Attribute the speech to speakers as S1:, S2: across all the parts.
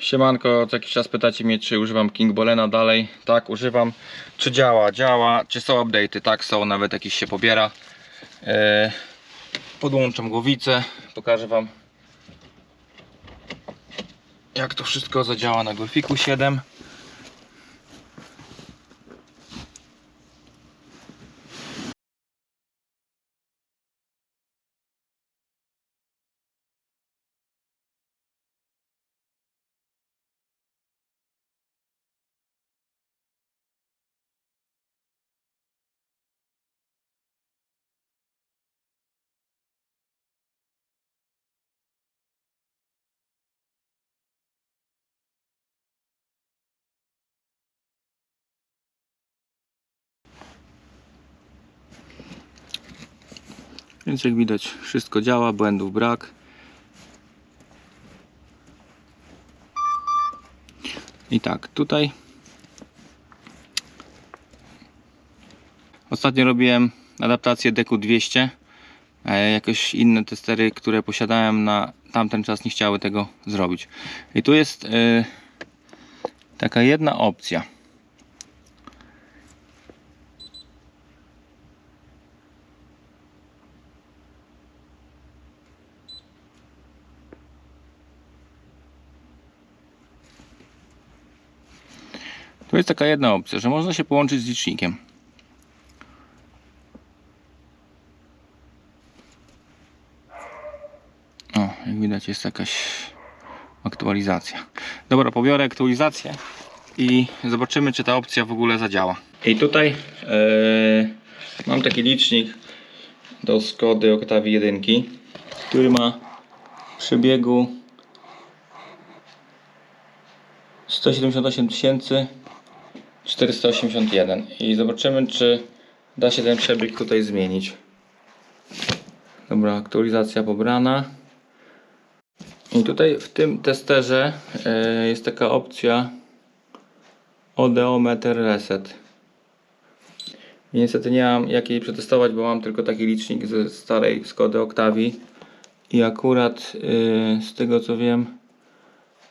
S1: Siemanko, co jakiś czas pytacie mnie, czy używam King Bolena dalej. Tak, używam. Czy działa? Działa. Czy są update'y? Tak, są. Nawet jakiś się pobiera. E, podłączam głowicę. Pokażę Wam, jak to wszystko zadziała na Golfiku 7. Więc jak widać wszystko działa, błędów brak. I tak, tutaj ostatnio robiłem adaptację Deku 200. E, Jakoś inne testery, które posiadałem na tamten czas nie chciały tego zrobić. I tu jest e, taka jedna opcja. Tu jest taka jedna opcja, że można się połączyć z licznikiem. O, jak widać jest jakaś aktualizacja. Dobra, pobiorę aktualizację i zobaczymy, czy ta opcja w ogóle zadziała. I tutaj e, mam taki licznik do Skody Octavii 1, który ma przebiegu 178 tysięcy 481 i zobaczymy czy da się ten przebieg tutaj zmienić. Dobra aktualizacja pobrana. I tutaj w tym testerze e, jest taka opcja odometer reset. Niestety nie mam jak jej przetestować bo mam tylko taki licznik ze starej Skody Octavii i akurat e, z tego co wiem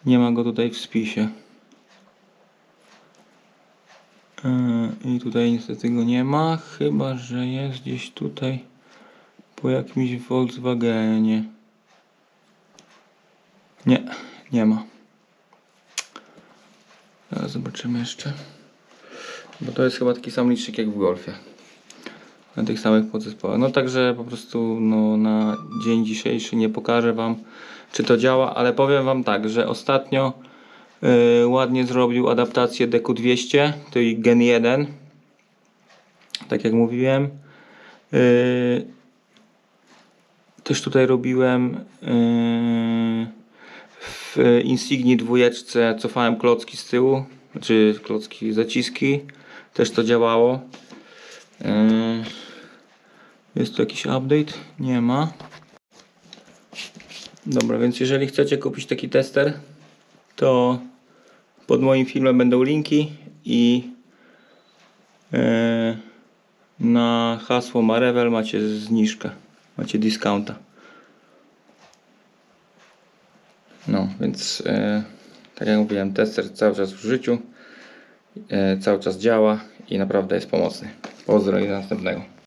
S1: nie ma go tutaj w spisie I tutaj niestety go nie ma, chyba że jest gdzieś tutaj po jakimś Volkswagenie. Nie, nie ma. Zobaczymy jeszcze. Bo to jest chyba taki sam licznik jak w Golfie. Na tych samych podzespołach. No także po prostu no, na dzień dzisiejszy nie pokażę Wam czy to działa, ale powiem Wam tak, że ostatnio ładnie zrobił adaptację Deku 200, czyli Gen 1. Tak jak mówiłem. Yy, też tutaj robiłem yy, w Insigni dwójeczce cofałem klocki z tyłu, znaczy klocki zaciski. Też to działało. Jest tu jakiś update? Nie ma. Dobra, więc jeżeli chcecie kupić taki tester, to pod moim filmem będą linki i e, na hasło Marewel macie zniżkę, macie discounta. No, więc e, tak jak mówiłem, tester cały czas w życiu, e, cały czas działa i naprawdę jest pomocny. Pozdro i do następnego.